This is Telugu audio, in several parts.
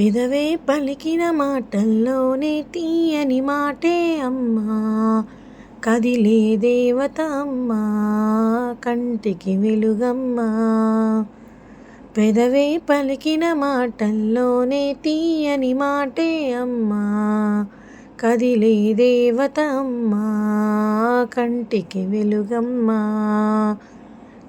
పెదవే పలికిన మాటల్లోనే తీయని మాటే అమ్మా. కదిలే దేవత అమ్మా కంటికి వెలుగమ్మా. పెదవే పలికిన మాటల్లోనే తీయని మాటే అమ్మా. కదిలే దేవత అమ్మా కంటికి వెలుగమ్మా.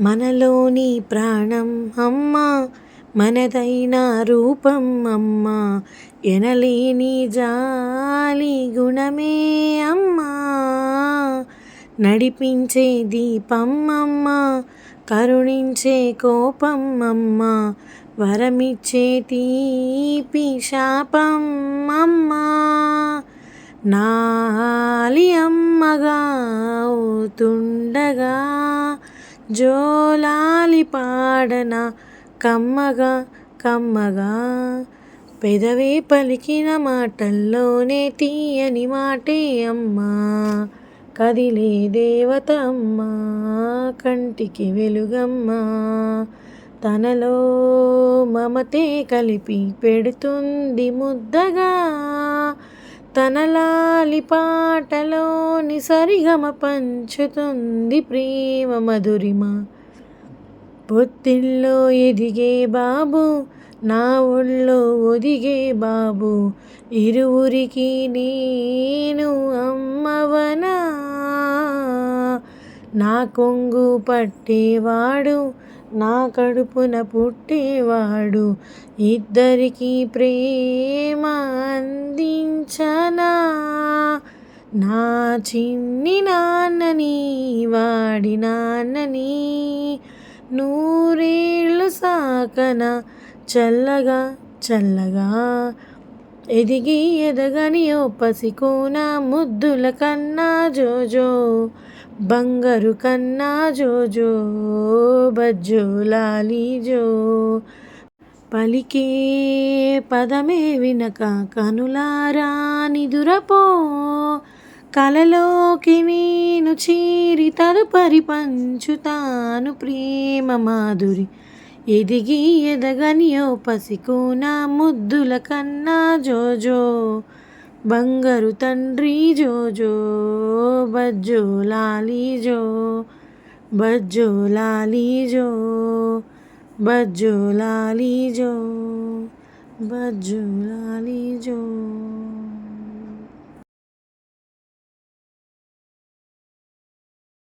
మనలోని ప్రాణం అమ్మ మనదైన రూపం అమ్మ ఎనలేని జాలి గుణమే అమ్మా. నడిపించే దీపం అమ్మ కరుణించే కోపం అమ్మ వరమిచ్చే తీపి శాపం అమ్మా. నాలి అమ్మగా అవుతుండగా జోలాలి పాడన కమ్మగా కమ్మగా. పెదవే పలికిన మాటల్లోనే తీయని మాటే అమ్మా. కదిలే దేవత అమ్మ కంటికి వెలుగమ్మా. తనలో మమతే కలిపి పెడుతుంది ముద్దగా. తనలాలి పాటలోని సరిగమ పంచుతుంది ప్రేమ మధురిమ. పొత్తిల్లో ఎదిగే బాబు నా ఒళ్ళో ఒదిగే బాబు ఇరువురికి నేను అమ్మవనా? నా కొంగు పట్టేవాడు నా కడుపున పుట్టేవాడు ఇద్దరికీ ప్రేమ అందించ నా చిన్ని నాన్నని వాడి నాన్నని నూరేళ్ళు సాకన చల్లగా చల్లగా ఎదిగి ఎదగని ఓ పసికోన ముద్దుల కన్నా జోజో బంగారు కన్నా జోజో బజ్జో లాలీజో. పలికే పదమే వినక కనులారా నిదురపో కలలోకి నేను చీరి తదుపరి పంచుతాను ప్రేమ మాధురి. ఎదిగి ఎదగనియో ఓ పసికోన ముద్దుల కన్నా జోజో బంగారు తండ్రి జోజో బజ్జో లాలీజో బజ్జో లాలీజో బజ్జో లాలీజో బజ్జో లాలీజో